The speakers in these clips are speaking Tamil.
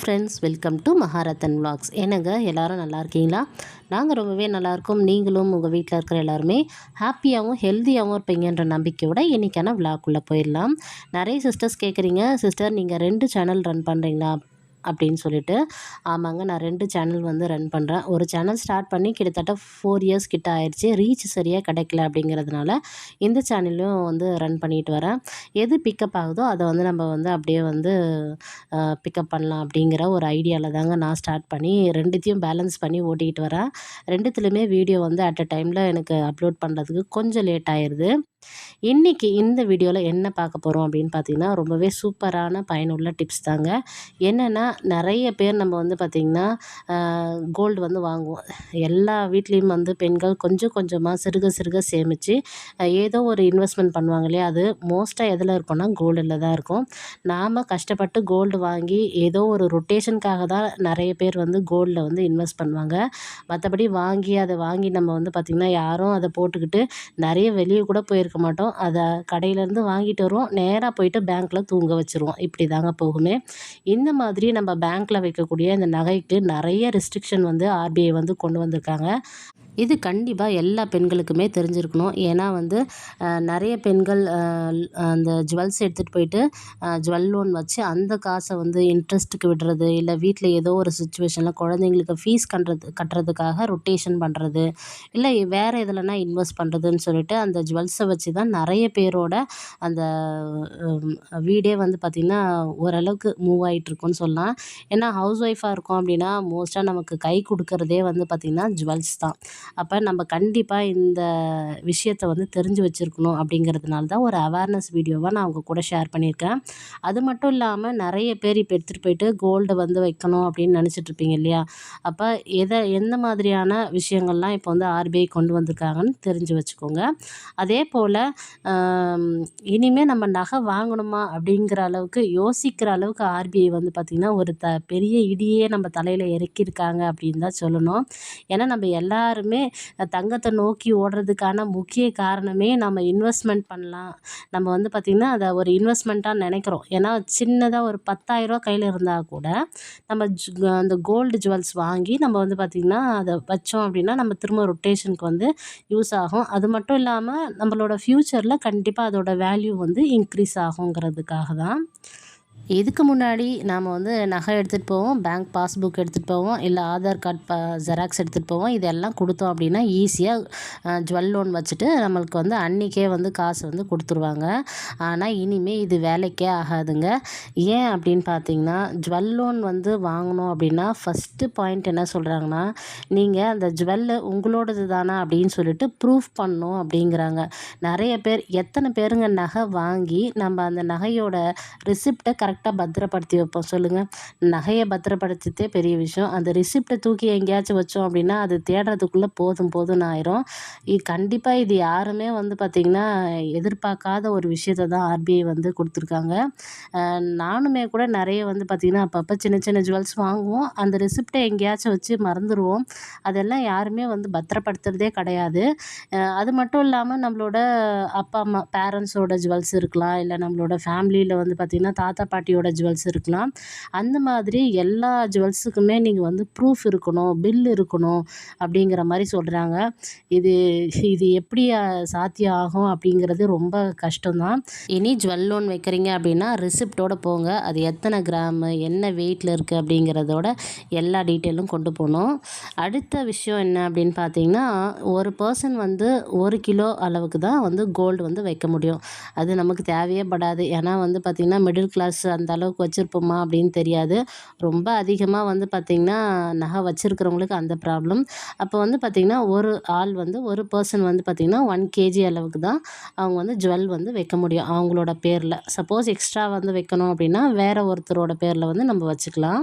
Friends welcome to Maharathan vlogs. என்னங்க எல்லாரும் நல்லா இருக்கீங்களா? நாங்கள் ரொம்பவே நல்லாயிருக்கோம் நீங்களும் உங்கள் வீட்டில் இருக்கிற எல்லாருமே ஹாப்பியாகவும் ஹெல்த்தியாகவும் இருப்பீங்கன்ற நம்பிக்கையோட இன்றைக்கான விளாக்குள்ளே போயிடலாம். நிறைய சிஸ்டர்ஸ் கேட்குறீங்க சிஸ்டர் நீங்கள் ரெண்டு சேனல் ரன் பண்ணுறீங்களா அப்படின்னு சொல்லிட்டு ஆமாங்க நான் ரெண்டு சேனல் வந்து ரன் பண்ணுறேன் ஒரு சேனல் ஸ்டார்ட் பண்ணி கிட்டத்தட்ட ஃபோர் இயர்ஸ் கிட்ட ஆயிடுச்சு. ரீச் சரியாக கிடைக்கல அப்படிங்கிறதுனால இந்த சேனலும் வந்து ரன் பண்ணிட்டு வரேன். எது பிக்கப் ஆகுதோ அதை வந்து நம்ம வந்து அப்படியே வந்து பிக்கப் பண்ணலாம் அப்படிங்கிற ஒரு ஐடியாவில் தாங்க நான் ஸ்டார்ட் பண்ணி ரெண்டுத்தையும் பேலன்ஸ் பண்ணி ஓட்டிக்கிட்டு வரேன். ரெண்டுத்துலேயுமே வீடியோ வந்து அட் அ டைமில் எனக்கு அப்லோட் பண்ணுறதுக்கு கொஞ்சம் லேட் ஆயிடுது இன்றைக்கி இந்த வீடியோவில் என்ன பார்க்க போகிறோம் அப்படின்னு பார்த்தீங்கன்னா ரொம்பவே சூப்பரான பயனுள்ள டிப்ஸ் தாங்க. என்னென்னா நிறைய பேர் நம்ம வந்து பார்த்திங்கன்னா கோல்டு வந்து வாங்குவோம். எல்லா வீட்லேயும் வந்து பெண்கள் கொஞ்சம் கொஞ்சமாக சிறுக சிறுக சேமித்து ஏதோ ஒரு இன்வெஸ்ட்மெண்ட் பண்ணுவாங்க இல்லையா? அது மோஸ்ட்டாக எதில் இருக்கும்னா கோல்டில் தான் இருக்கும். நாம் கஷ்டப்பட்டு கோல்டு வாங்கி ஏதோ ஒரு ரொட்டேஷனுக்காக தான் நிறைய பேர் வந்து கோல்டில் வந்து இன்வெஸ்ட் பண்ணுவாங்க. மற்றபடி வாங்கி அதை வாங்கி நம்ம வந்து பார்த்திங்கன்னா யாரும் அதை போட்டுக்கிட்டு நிறைய வெளியே கூட போயிருக்க மாட்டோம். அதை கடையிலேருந்து வாங்கிட்டு வருவோம். நேராக போயிட்டு பேங்க்கில் தூங்க வச்சுருவோம். இப்படி தாங்க போகுமே. இந்த மாதிரி நம்ம பேங்க்கில் வைக்கக்கூடிய இந்த நகைக்கு நிறைய ரெஸ்ட்ரிக்ஷன் வந்து ஆர்பிஐ வந்து கொண்டு வந்திருக்காங்க. இது கண்டிப்பாக எல்லா பெண்களுக்குமே தெரிஞ்சிருக்கணும். ஏன்னா வந்து நிறைய பெண்கள் அந்த ஜுவல்ஸ் எடுத்துகிட்டு போயிட்டு ஜுவல் லோன் வச்சு அந்த காசை வந்து இன்ட்ரெஸ்ட்டுக்கு விடுறது இல்லை வீட்டில் ஏதோ ஒரு சுச்சுவேஷனில் குழந்தைங்களுக்கு ஃபீஸ் கட்டுறது கட்டுறதுக்காக ரொட்டேஷன் பண்ணுறது இல்லை வேறு எதுலனா இன்வெஸ்ட் பண்ணுறதுன்னு சொல்லிட்டு அந்த ஜுவல்ஸை வச்சு தான் நிறைய பேரோட அந்த வீடே வந்து பார்த்திங்கன்னா ஓரளவுக்கு மூவ் ஆகிட்டுருக்குன்னு சொல்லலாம். ஏன்னா ஹவுஸ் ஒய்ஃபாக இருக்கோம் அப்படின்னா மோஸ்ட்டாக நமக்கு கை கொடுக்குறதே வந்து பார்த்திங்கன்னா ஜுவல்ஸ் தான். அப்போ நம்ம கண்டிப்பாக இந்த விஷயத்த வந்து தெரிஞ்சு வச்சுருக்கணும் அப்படிங்கிறதுனால தான் ஒரு அவேர்னஸ் வீடியோவாக நான் அவங்க கூட ஷேர் பண்ணியிருக்கேன். அது மட்டும் இல்லாமல் நிறைய பேர் இப்போ எடுத்துகிட்டு போயிட்டு கோல்டு வந்து வைக்கணும் அப்படின்னு நினச்சிட்ருப்பீங்க இல்லையா? அப்போ எதை எந்த மாதிரியான விஷயங்கள்லாம் இப்போ வந்து ஆர்பிஐ கொண்டு வந்திருக்காங்கன்னு தெரிஞ்சு வச்சுக்கோங்க. அதே போல் இனிமேல் நம்ம நகை வாங்கணுமா அப்படிங்கிற அளவுக்கு யோசிக்கிற அளவுக்கு ஆர்பிஐ வந்து பார்த்திங்கன்னா ஒரு த பெரிய இடியே நம்ம தலையில் இறக்கியிருக்காங்க அப்படின்னு தான் சொல்லணும். ஏன்னா நம்ம எல்லாருமே தங்கத்தை நோக்கி ஓடுறதுக்கான முக்கிய காரணமே நம்ம இன்வெஸ்ட்மெண்ட் பண்ணலாம். நம்ம வந்து பார்த்திங்கன்னா அதை ஒரு இன்வெஸ்ட்மெண்ட்டாக நினைக்கிறோம். ஏன்னா சின்னதாக ஒரு பத்தாயிரரூவா கையில் இருந்தால் கூட நம்ம ஜு அந்த கோல்டு ஜுவல்ஸ் வாங்கி நம்ம வந்து பார்த்திங்கன்னா அதை வச்சோம் அப்படின்னா நம்ம திரும்ப ரொட்டேஷனுக்கு வந்து யூஸ் ஆகும். அது மட்டும் இல்லாமல் நம்மளோட ஃப்யூச்சரில் கண்டிப்பாக அதோட வேல்யூ வந்து இன்க்ரீஸ் ஆகுங்கிறதுக்காக தான். இதுக்கு முன்னாடி நாம் வந்து நகை எடுத்துகிட்டு போவோம் பேங்க் பாஸ்புக் எடுத்துகிட்டு போவோம் இல்லை ஆதார் கார்டு ப ஜெராக்ஸ் எடுத்துகிட்டு போவோம். இதெல்லாம் கொடுத்தோம் அப்படின்னா ஈஸியாக ஜுவல் லோன் வச்சுட்டு நம்மளுக்கு வந்து அன்றைக்கே வந்து காசு வந்து கொடுத்துருவாங்க. ஆனால் இனிமேல் இது வேலைக்கே ஆகாதுங்க. ஏன் அப்படின்னு பார்த்தீங்கன்னா ஜுவல் லோன் வந்து வாங்கணும் அப்படின்னா ஃபஸ்ட்டு பாயிண்ட் என்ன சொல்கிறாங்கன்னா நீங்கள் அந்த ஜுவல்லு உங்களோடது தானா அப்படின்னு சொல்லிட்டு ப்ரூஃப் பண்ணணும் அப்படிங்கிறாங்க. நிறைய பேர் எத்தனை பேருங்க நகை வாங்கி நம்ம அந்த நகையோட ரிசிப்டை கரெக்ட் கரெக்டாக பத்திரப்படுத்தி வைப்போம். சொல்லுங்கள் நகையை பத்திரப்படுத்தித்தே பெரிய விஷயம். அந்த ரிசிப்டை தூக்கி எங்கேயாச்சும் வச்சோம் அப்படின்னா அது தேடுறதுக்குள்ளே போதும் போதும்னு ஆயிரும். இது கண்டிப்பாக இது யாருமே வந்து பார்த்திங்கன்னா எதிர்பார்க்காத ஒரு விஷயத்தை தான் ஆர்பிஐ வந்து கொடுத்துருக்காங்க. நானுமே கூட நிறைய வந்து பார்த்திங்கன்னா அப்பப்போ சின்ன சின்ன ஜுவல்ஸ் வாங்குவோம். அந்த ரிசிப்டை எங்கேயாச்சும் வச்சு மறந்துடுவோம் அதெல்லாம் யாருமே வந்து பத்திரப்படுத்துறதே கிடையாது. அது மட்டும் இல்லாமல் நம்மளோட அப்பா அம்மா பேரண்ட்ஸோட ஜுவல்ஸ் இருக்கலாம். இல்லை நம்மளோட ஃபேமிலியில் வந்து பார்த்திங்கன்னா தாத்தா பாட்டி பாட்டியோட ஜுவல்ஸ் இருக்கலாம். அந்த மாதிரி எல்லா ஜுவல்ஸுக்குமே நீங்கள் வந்து ப்ரூஃப் இருக்கணும் பில் இருக்கணும் அப்படிங்கிற மாதிரி சொல்கிறாங்க இது இது எப்படி சாத்தியம் ஆகும் அப்படிங்கிறது ரொம்ப கஷ்டம்தான். இனி ஜுவல் லோன் வைக்கிறீங்க அப்படின்னா ரிசிப்டோடு போங்க. அது எத்தனை கிராமு என்ன வெயிட்டில் இருக்குது அப்படிங்கிறதோட எல்லா டீட்டெயிலும் கொண்டு போகணும். அடுத்த விஷயம் என்ன அப்படின்னு பார்த்தீங்கன்னா ஒரு பர்சன் வந்து ஒரு கிலோ அளவுக்கு தான் வந்து கோல்டு வந்து வைக்க முடியும். அது நமக்கு தேவையே படாது. ஏன்னா வந்து பார்த்திங்கன்னா மிடில் கிளாஸ் அந்த அளவுக்கு வச்சுருப்போமா அப்படின்னு தெரியாது. ரொம்ப அதிகமாக வந்து பார்த்திங்கன்னா நகை வச்சுருக்கிறவங்களுக்கு அந்த ப்ராப்ளம் அப்போ வந்து பார்த்திங்கன்னா ஒரு ஆள் வந்து ஒரு பர்சன் வந்து பார்த்திங்கன்னா ஒன் கேஜி அளவுக்கு தான் அவங்க வந்து ஜுவல் வந்து வைக்க முடியும். அவங்களோட பேரில். சப்போஸ் எக்ஸ்ட்ரா வந்து வைக்கணும் அப்படின்னா வேறு ஒருத்தரோட பேரில் வந்து நம்ம வச்சுக்கலாம்.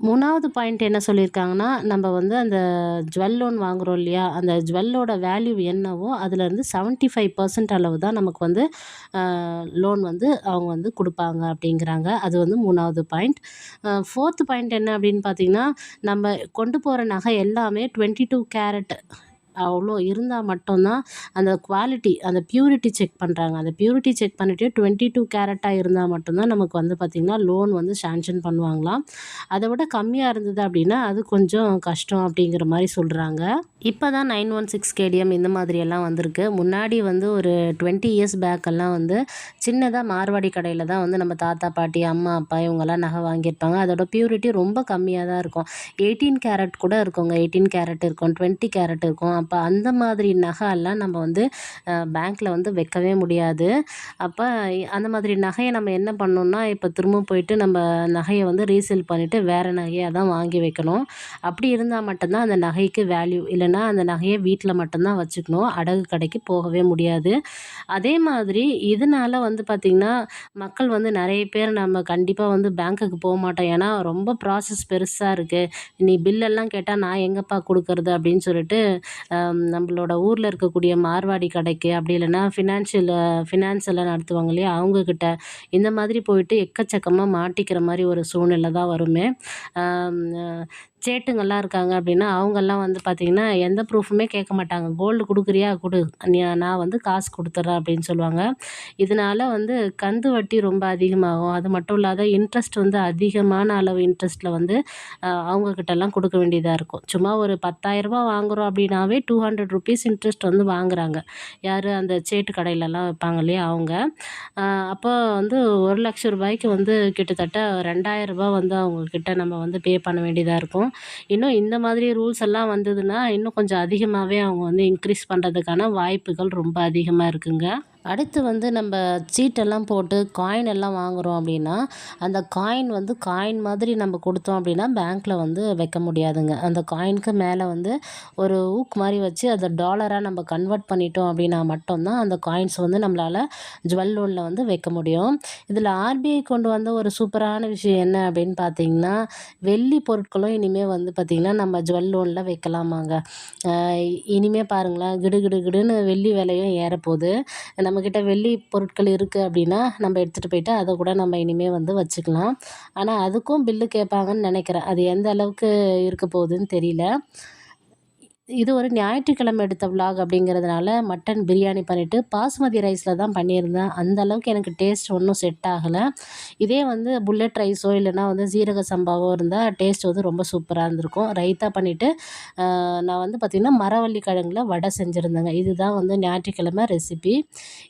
மூணாவது பாயிண்ட் என்ன சொல்லியிருக்காங்கன்னா நம்ம வந்து அந்த ஜுவல் லோன் வாங்குகிறோம் இல்லையா அந்த ஜுவல்லோட வேல்யூ என்னவோ அதுலேருந்து செவன்ட்டி ஃபைவ் பர்சன்ட் அளவு தான் நமக்கு வந்து லோன் வந்து அவங்க வந்து கொடுப்பாங்க அப்படிங்கிறாங்க. அது வந்து மூணாவது பாயிண்ட் ஃபோர்த்து பாயிண்ட் என்ன அப்படின்னு பார்த்தீங்கன்னா நம்ம கொண்டு போகிற நகை எல்லாமே டுவெண்ட்டி டூ கேரட் அவ்வளோ இருந்தால் மட்டும்தான் அந்த குவாலிட்டி அந்த பியூரிட்டி செக் பண்ணுறாங்க அந்த பியூரிட்டி செக் பண்ணிவிட்டு டுவெண்ட்டி டூ கேரட்டாக இருந்தால் மட்டும்தான் நமக்கு வந்து பார்த்திங்கன்னா லோன் வந்து சேங்ஷன் பண்ணுவாங்களாம். அதை விட கம்மியாக இருந்தது அப்படின்னா அது கொஞ்சம் கஷ்டம் அப்படிங்கிற மாதிரி சொல்கிறாங்க இப்போ தான் நைன் ஒன் சிக்ஸ் கேடிஎம் இந்த மாதிரியெல்லாம் வந்திருக்கு. முன்னாடி வந்து ஒரு டுவெண்ட்டி இயர்ஸ் பேக்கெல்லாம் வந்து சின்னதாக மார்வாடி கடையில் தான் வந்து நம்ம தாத்தா பாட்டி அம்மா அப்பா இவங்கெல்லாம் நகை வாங்கியிருப்பாங்க. அதோட பியூரிட்டி ரொம்ப கம்மியாக தான் இருக்கும். எயிட்டீன் கேரட் கூட இருக்குங்க எயிட்டீன் கேரட் இருக்கும். டுவெண்ட்டி கேரட் இருக்கும். அப்போ அந்த மாதிரி நகை எல்லாம் நம்ம வந்து பேங்க்கில் வந்து வைக்கவே முடியாது. அப்போ அந்த மாதிரி நகையை நம்ம என்ன பண்ணோம்னா இப்போ திரும்ப போயிட்டு நம்ம நகையை வந்து ரீசேல் பண்ணிவிட்டு வேறு நகையாக தான் வாங்கி வைக்கணும். அப்படி இருந்தால் மட்டும்தான் அந்த நகைக்கு வேல்யூ இல்லைன்னா அந்த நகையை வீட்டில் மட்டும்தான் வச்சுக்கணும். அடகு கடைக்கு போகவே முடியாது. அதே மாதிரி இதனால வந்து பார்த்திங்கன்னா மக்கள் வந்து நிறைய பேர் நம்ம கண்டிப்பாக வந்து பேங்க்குக்கு போக மாட்டோம். ஏன்னா ரொம்ப ப்ராசஸ் பெருசாக இருக்குது நீ பில்லெல்லாம் கேட்டால் நான் எங்கேப்பா கொடுக்கறது அப்படின்னு சொல்லிட்டு நம்மளோட ஊரில் இருக்கக்கூடிய மார்வாடி கடைக்கு அப்படி இல்லைன்னா ஃபினான்ஷியல் ஃபினான்ஸ் எல்லாம் நடத்துவாங்க இல்லையா? அவங்கக்கிட்ட இந்த மாதிரி போயிட்டு எக்கச்சக்கமாக மாட்டிக்கிற மாதிரி ஒரு சூழ்நிலை தான் வருமே. சேட்டுங்கள்லாம் இருக்காங்க அப்படின்னா அவங்கெல்லாம் வந்து பார்த்திங்கன்னா எந்த ப்ரூஃபுமே கேட்க மாட்டாங்க. கோல்டு கொடுக்குறியா? கொடு. நீ நான் வந்து காசு கொடுத்துட்றேன் அப்படின்னு சொல்லுவாங்க. இதனால் வந்து கந்து வட்டி ரொம்ப அதிகமாகும். அது மட்டும் இல்லாத இன்ட்ரெஸ்ட் வந்து அதிகமான அளவு இன்ட்ரெஸ்ட்டில் வந்து அவங்கக்கிட்டலாம் கொடுக்க வேண்டியதாக இருக்கும். சும்மா ஒரு பத்தாயிரரூபா வாங்குகிறோம் அப்படின்னாவே டூ ஹண்ட்ரட் ருபீஸ் இன்ட்ரெஸ்ட் வந்து வாங்குறாங்க. யார்? அந்த சேட்டு கடையிலலாம் வைப்பாங்க இல்லையா அவங்க. அப்போ வந்து ஒரு லட்ச ரூபாய்க்கு வந்து கிட்டத்தட்ட ரெண்டாயிரரூபா வந்து அவங்கக்கிட்ட நம்ம வந்து பே பண்ண வேண்டியதாக இருக்கும். இன்னும் இந்த மாதிரி ரூல்ஸ் எல்லாம் வந்ததுன்னா இன்னும் கொஞ்சம் அதிகமாகவே அவங்க வந்து இன்க்ரீஸ் பண்ணுறதுக்கான வாய்ப்புகள் ரொம்ப அதிகமாக இருக்குங்க. அடுத்து வந்து நம்ம சீட்டெல்லாம் போட்டு காயின் எல்லாம் வாங்குகிறோம் அப்படின்னா அந்த காயின் வந்து காயின் மாதிரி நம்ம கொடுத்தோம் அப்படின்னா பேங்க்கில் வந்து வைக்க முடியாதுங்க. அந்த காயினுக்கு மேலே வந்து ஒரு ஊக் மாதிரி வச்சு அதை டாலராக நம்ம கன்வெர்ட் பண்ணிட்டோம் அப்படின்னா மட்டும்தான் அந்த காயின்ஸ் வந்து நம்மளால் ஜுவல் லோனில் வந்து வைக்க முடியும். இதில் ஆர்பிஐ கொண்டு வந்த ஒரு சூப்பரான விஷயம் என்ன அப்படின்னு பார்த்தீங்கன்னா வெள்ளி பொருட்களும் இனிமேல் வந்து பார்த்திங்கன்னா நம்ம ஜுவல் லோனில் வைக்கலாமாங்க. இனிமேல் பாருங்களேன் கிடு கிடு கிடுன்னு வெள்ளி விலையும் ஏறப்போகுது. நம்ம நம்மக்கிட்ட வெள்ளி பொருட்கள் இருக்குது அப்படின்னா நம்ம எடுத்துகிட்டு போயிட்டு அதை கூட நம்ம இனிமேல் வந்து வச்சுக்கலாம். ஆனால் அதுக்கும் பில்லு கேட்பாங்கன்னு நினைக்கிறேன். அது எந்த அளவுக்கு இருக்க போகுதுன்னு தெரியல. இது ஒரு ஞாயிற்றுக்கிழமை எடுத்த விலாக் அப்படிங்கிறதுனால மட்டன் பிரியாணி பண்ணிவிட்டு பாஸ்மதி ரைஸில் தான் பண்ணியிருந்தேன். அந்தளவுக்கு எனக்கு டேஸ்ட் ஒன்றும் செட் ஆகலை. இதே வந்து புல்லட் ரைஸோ இல்லைனா வந்து சீரக சம்பாவோ இருந்தால் டேஸ்ட் வந்து ரொம்ப சூப்பராக இருந்திருக்கும். ரைத்தா பண்ணிவிட்டு நான் வந்து பார்த்திங்கன்னா மரவள்ளி கிழங்குல வடை செஞ்சுருந்தேங்க. இதுதான் வந்து ஞாயிற்றுக்கிழமை ரெசிபி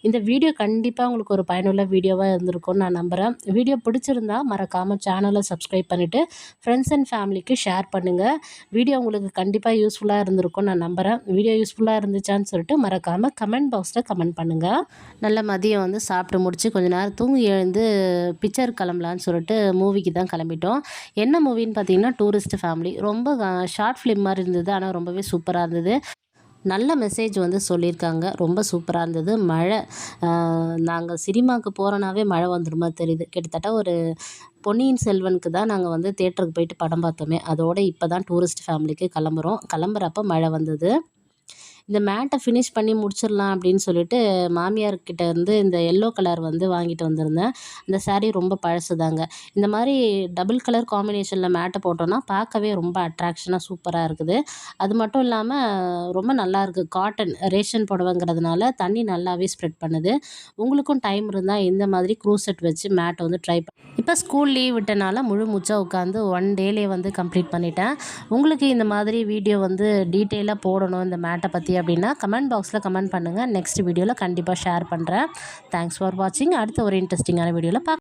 இந்த வீடியோ கண்டிப்பாக உங்களுக்கு ஒரு பயனுள்ள வீடியோவாக இருந்திருக்கும்னு நான் நம்புகிறேன் வீடியோ பிடிச்சிருந்தா மறக்காமல் சேனலை சப்ஸ்கிரைப் பண்ணிவிட்டு ஃப்ரெண்ட்ஸ் அண்ட் ஃபேமிலிக்கு ஷேர் பண்ணுங்கள் வீடியோ உங்களுக்கு கண்டிப்பாக யூஸ்ஃபுல்லாக இருந்திருக்கும். இருந்திருக்கும் நான் நம்புகிறேன் வீடியோ யூஸ்ஃபுல்லாக இருந்துச்சான்னு சொல்லிட்டு மறக்காமல் கமெண்ட் பாக்ஸில் கமெண்ட் பண்ணுங்கள் நல்ல மதியம் வந்து சாப்பிட்டு முடிச்சு கொஞ்ச நேரம் தூங்கி எழுந்து பிக்சர் கிளம்பலான்னு சொல்லிட்டு மூவிக்கு தான் கிளம்பிட்டோம். என்ன மூவின்னு பார்த்தீங்கன்னா டூரிஸ்ட் ஃபேமிலி ரொம்ப ஷார்ட் ஃபிலிம் மாதிரி இருந்தது. ஆனால் ரொம்பவே சூப்பராக இருந்தது. நல்ல மெசேஜ் வந்து சொல்லியிருக்காங்க. ரொம்ப சூப்பராக இருந்தது. மழை நாங்கள் சினிமாவுக்கு போகிறோனாவே மழை வந்துடுமா தெரியுது. கிட்டத்தட்ட ஒரு பொன்னியின் செல்வனுக்கு தான் நாங்கள் வந்து தேட்டருக்கு போயிட்டு படம் பார்த்தோமே. அதோடு இப்போ தான் டூரிஸ்ட் ஃபேமிலிக்கு கிளம்புறோம். கிளம்புறப்ப மழை வந்தது. இந்த மேட்டை ஃபினிஷ் பண்ணி முடிச்சிடலாம் அப்படின்னு சொல்லிட்டு மாமியார்கிட்ட இருந்து இந்த எல்லோ கலர் வந்து வாங்கிட்டு வந்திருந்தேன். இந்த சாரீ ரொம்ப பழசுதாங்க. இந்த மாதிரி டபுள் கலர் காம்பினேஷனில் மேட்டை போட்டோன்னா பார்க்கவே ரொம்ப அட்ராக்ஷனாக சூப்பராக இருக்குது. அது மட்டும் இல்லாமல் ரொம்ப நல்லா இருக்குது காட்டன் ரேஷன் புடவைங்கிறதுனால தண்ணி நல்லாவே ஸ்ப்ரெட் பண்ணுது. உங்களுக்கும் டைம் இருந்தால் இந்த மாதிரி க்ரூ செட் வச்சு மேட்டை வந்து ட்ரை பண்ணி. இப்போ ஸ்கூல் லீவ் விட்டனால முழு மூச்சாக உட்காந்து ஒன் டேலே வந்து கம்ப்ளீட் பண்ணிட்டேன். உங்களுக்கு இந்த மாதிரி வீடியோ வந்து டீட்டெயிலாக போடணும் இந்த மேட்டை பற்றி அப்படின்னா கமெண்ட் பாக்ஸில் கமெண்ட் பண்ணுங்கள் நெக்ஸ்ட் வீடியோவில் கண்டிப்பாக ஷேர் பண்ணுறேன் தேங்க்ஸ் ஃபார் வாட்சிங் அடுத்த ஒரு இன்ட்ரெஸ்டிங்கான வீடியோவில் பார்க்க